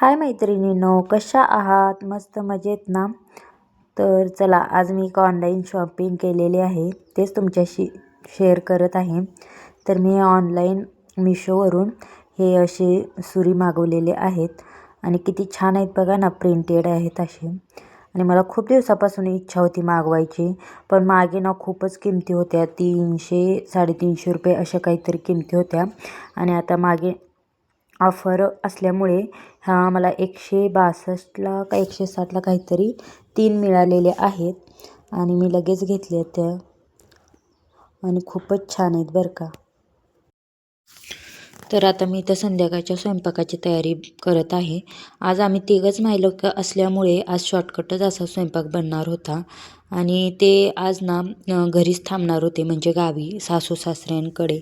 हाय मैत्रिणींनो कशा आहात? मस्त मजेत ना? तर चला आज मी एक ऑनलाईन शॉपिंग केलेली आहे. तेच तुमच्याशी शेअर करत आहे. तर मी ऑनलाईन मिशोवरून हे असे सुरी मागवलेले आहेत. आणि किती छान आहेत बघा ना प्रिंटेड आहेत असे. आणि मला खूप दिवसापासून इच्छा होती मागवायची. पण मागे ना खूपच किमती होत्या. तीनशे साडेतीनशे रुपये अशा काहीतरी किमती होत्या. आणि आता मागे ऑफर असल्यामुळे हा मला एकशे बासष्टला का एकशे साठला काहीतरी तीन मिळालेले आहेत. आणि मी लगेच घेतले त्या. आणि खूपच छान आहेत बरं का. तर आता मी इथं संध्याकाळच्या स्वयंपाकाची तयारी करत आहे. आज आम्ही तिघंच लोक असल्यामुळे आज शॉर्टकटच असा स्वयंपाक बनणार होता. आणि ते आज ना घरीच थांबणार होते म्हणजे गावी सासू सासऱ्यांकडे.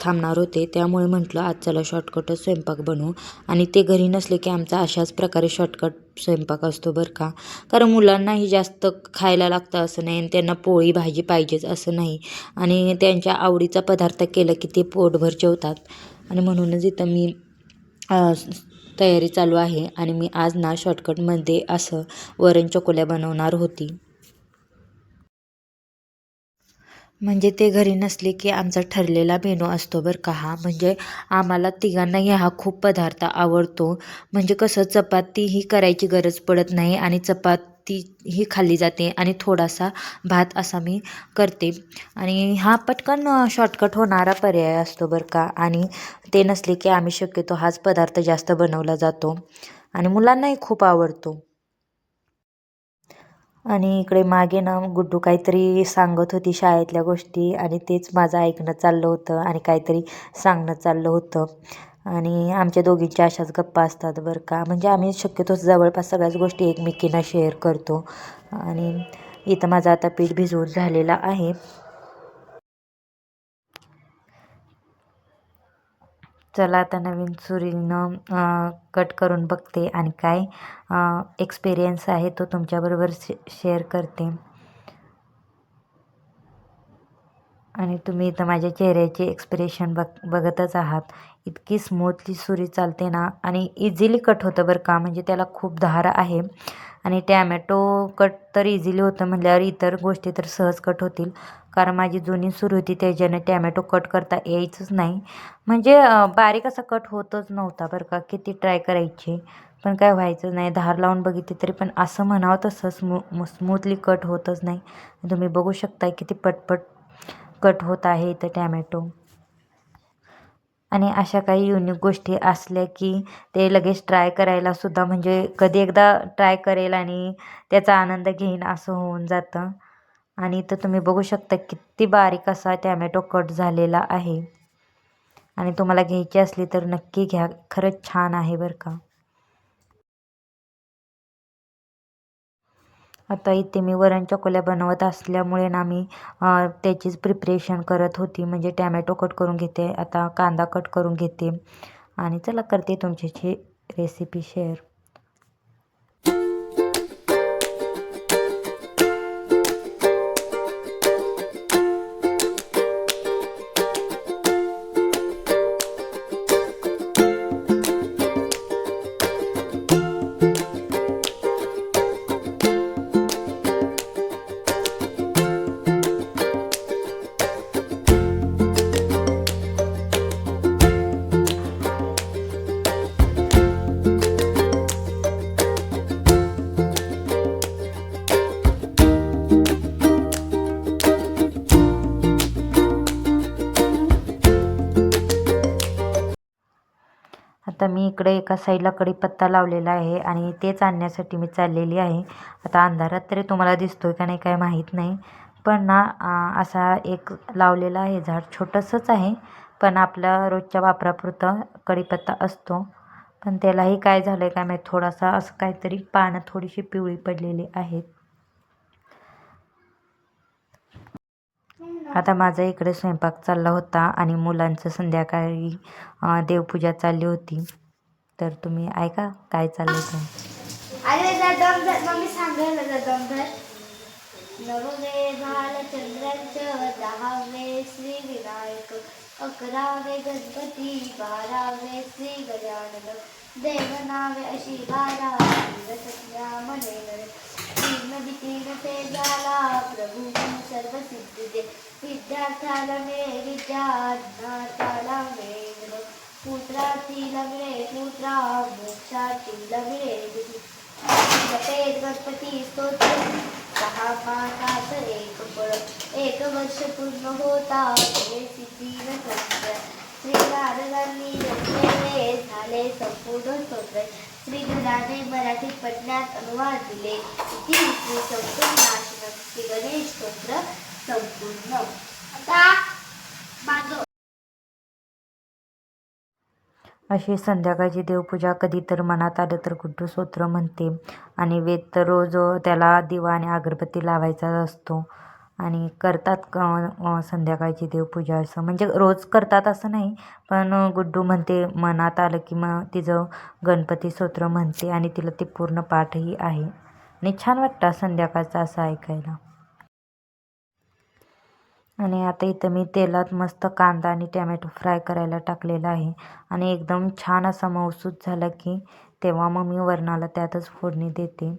थांबणार होते. त्यामुळे म्हटलं आज चला शॉर्टकटच स्वयंपाक बनवू. आणि ते घरी नसले की आमचा अशाच प्रकारे शॉर्टकट स्वयंपाक असतो बरं का. कारण मुलांनाही जास्त खायला लागतं असं नाही आणि त्यांना पोळी भाजी पाहिजेच असं नाही. आणि त्यांच्या आवडीचा पदार्थ केलं की ते पोटभर जेवतात. आणि म्हणूनच इथं मी तयारी चालू आहे. आणि मी आज ना शॉर्टकटमध्ये असं वरण चकोल्या बनवणार होती. म्हणजे ते घरी नसले की आमचा ठरलेला मेनू असतो बरं का हा. म्हणजे आम्हाला तिघांनाही हा खूप पदार्थ आवडतो. म्हणजे कसं चपाती ही करायची गरज पडत नाही आणि चपाती ही खाल्ली जाते आणि थोडासा भात असा मी करते. आणि हा पटकन शॉर्टकट होणारा पर्याय असतो बरं का. आणि ते नसले की आम्ही शक्यतो हाच पदार्थ जास्त बनवला जातो. आणि मुलांनाही खूप आवडतो. आणि इकडे मागे ना गुड्डू काहीतरी सांगत होती शाळेतल्या गोष्टी आणि तेच माझं ऐकणं चाललं होतं आणि काहीतरी सांगणं चाललं होतं. आणि आमच्या दोघींच्या अशाच गप्पा असतात बरं का. म्हणजे आम्ही शक्यतो जवळपास सगळ्याच गोष्टी एकमेकींना शेअर करतो. आणि इथं माझं आता पीठ भिजवून झालेलं आहे. चला आता नवीन सुरीनं कट करून बघते आणि काय एक्सपिरियन्स आहे तो तुमच्याबरोबर शे शेअर करते. आणि तुम्ही इथं माझ्या चेहऱ्याचे एक्सप्रेशन बघ बघतच आहात. इतकी स्मूथली सुरी चालते ना आणि इझिली कट होतं बरं का म्हणजे त्याला खूप धार आहे. आणि टॅमॅटो कट तर इझिली होतं म्हटल्यावर इतर गोष्टी तर सहज कट होतील. कारण माझी जुनी सुरू होती त्याच्याने टॅमॅटो कट करता यायचंच नाही. म्हणजे बारीक असा कट होतच नव्हता बरं का किती ट्राय करायची. पण काय व्हायचं नाही धार लावून बघितली तरी पण असं म्हणावं तसं स्मू स्मूथली कट होतच नाही. तुम्ही बघू शकता किती पटपट कट होत आहे इथं टॅमॅटो. आणि अशा काही युनिक गोष्टी असल्या की ते लगेच ट्राय करायला सुद्धा म्हणजे कधी एकदा ट्राय करेल आणि त्याचा आनंद घेईन असं होऊन जातं. आणि इथं तुम्ही बघू शकता किती बारीक असा टॅमॅटो कट झालेला आहे. आणि तुम्हाला घ्यायची असली तर नक्की घ्या. खरंच छान आहे बरं का. आता इथे मी वरण चकोल्या बनवत असल्यामुळे ना मी त्याचीच प्रिपरेशन करत होती. म्हणजे टॅमॅटो कट करून घेते. आता कांदा कट करून घेते. आणि चला करते तुमच्याशी रेसिपी शेअर इकडे एका साईडला कढीपत्ता लावलेला आहे आणि तेच आणण्यासाठी मी चाललेली आहे. आता अंधारात तरी तुम्हाला दिसतोय का नाही काय माहीत नाही. पण ना असा एक लावलेला आहे झाड. छोटंसंच आहे पण आपल्या रोजच्या वापरापुरतं कढीपत्ता असतो. पण त्यालाही काय झालं आहे काय माहीत थोडासा असं काहीतरी पानं थोडीशी पिवळी पडलेली आहेत. आता माझा इकडे स्वयंपाक चालला होता आणि मुलांचं संध्याकाळी देवपूजा चालली होती. तर तुम्ही ऐका काय चाललं ते. अरे जादम धर मम्मी सांगायला जादम धर नववे भालचंद्रांचं दहावे श्री विनायक. अकरावे गणपती बारावे श्री गजानन. देवनावे अशी बारा सत्या मने नरे तीन भीतीन ते झाला प्रभू सर्व सिद्धी दे. विद्यार्थ्याला मे विद्या मे मूत्राची लग्ने पुत्रा मोक्षाची लग्ने बुद्धी. जपेत गणपती स्तोत्र। सहा मासात एक पळ एक वर्ष पूर्ण होता ते सिद्धीन संख्या श्री नारदांनी रचलेले झाले संपूर्ण स्तोत्र। श्री गजाने मराठीत पडण्यात अनुवाद दिले। इति श्री संपूर्ण नाशनम श्री गणेश स्तोत्र संपूर्ण। आता माझं अशी संध्याकाळची देवपूजा कधी तर मनात आलं तर गुड्डू स्तोत्र म्हणते. आणि वेद तर रोज त्याला दिवा आणि अगरबत्ती लावायचा असतो. आणि करतात संध्याकाळची देवपूजा असं. म्हणजे रोज करतात असं नाही पण गुड्डू म्हणते मनात आलं की मग तिचं गणपती स्तोत्र म्हणते आणि तिला ते पूर्ण पाठही आहे. आणि छान वाटतं संध्याकाळचं असं ऐकायला. आणि आता इथं मी तेलात मस्त कांदा आणि टॅमॅटो फ्राय करायला टाकलेला आहे. आणि एकदम छान असा मऊसूत झाला की तेव्हा मग मी वरणाला त्यातच फोडणी देते.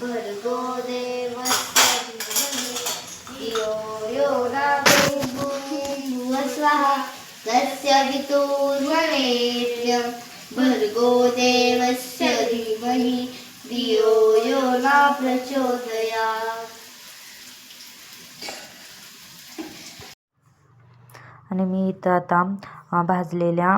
भर्गो देवस्य धीमहि यो यो न तस्य वितुर्वरेण्यं भर्गो देवस्य प्रचोदया। आणि मी इथं आता भाजलेल्या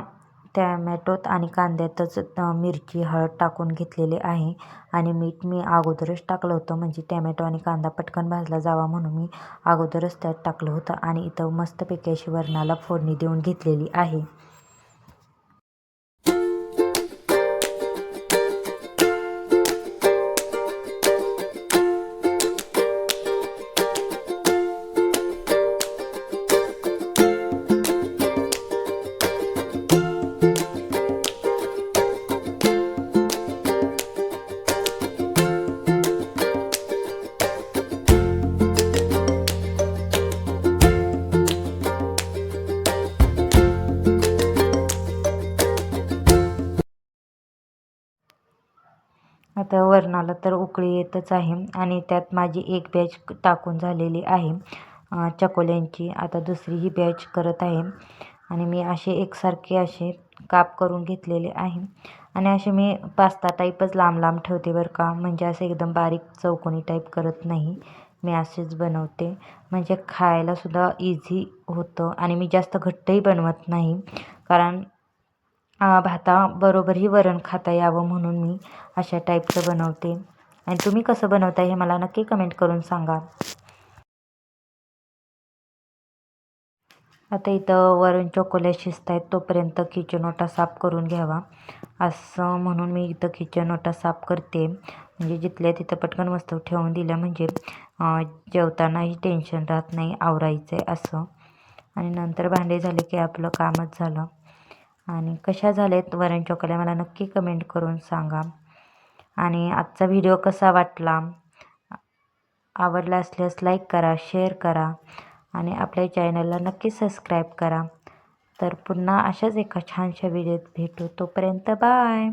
टॅमॅटोत आणि कांद्यातच मिरची हळद टाकून घेतलेली आहे. आणि मीठ मी अगोदरच टाकलं होतं म्हणजे टॅमॅटो आणि कांदा पटकन भाजला जावा म्हणून मी अगोदरच त्यात टाकलं होतं. आणि इथं मस्तपैकी अशी वरणाला फोडणी देऊन घेतलेली आहे. आता वरणाला तर उकळी येतच आहे आणि त्यात माझी एक बॅच टाकून झालेली आहे. चकोल्यांची आता दुसरी ही बॅच करत आहे. आणि मी असे एकसारखे असे काप करून घेतलेले आहे. आणि असे मी पास्ता टाईपच लांब लांब ठेवते बरं का. म्हणजे असं एकदम बारीक चौकोनी टाईप करत नाही. मी असेच बनवते. म्हणजे खायलासुद्धा इझी होतं. आणि मी जास्त घट्टही बनवत नाही. कारण भाताबरोबरही वरण खाता यावं म्हणून मी अशा टाईपचं बनवते. आणि तुम्ही कसं बनवता हे मला नक्की कमेंट करून सांगा. आता इथं वरण चोकोल्या शिजत आहेत तोपर्यंत किचन ओटा साफ करून घ्यावा. असं म्हणून मी इथं किचन ओटा साफ करते. म्हणजे जिथल्या तिथं पटकन वस्तू ठेवून दिल्या म्हणजे जेवतानाही टेन्शन राहत नाही आवरायचं आहे असं. आणि नंतर भांडे झाले की आपलं कामच झालं. आणि कशा झालेत वरण चोकल्या मला नक्की कमेंट करून सांगा. आणि आजचा व्हिडिओ कसा वाटला? आवडला असल्यास लाईक करा शेअर करा आणि आपल्या चॅनलला नक्की सबस्क्राईब करा. तर पुन्हा अशाच एका छानशा व्हिडिओत भेटू. तोपर्यंत बाय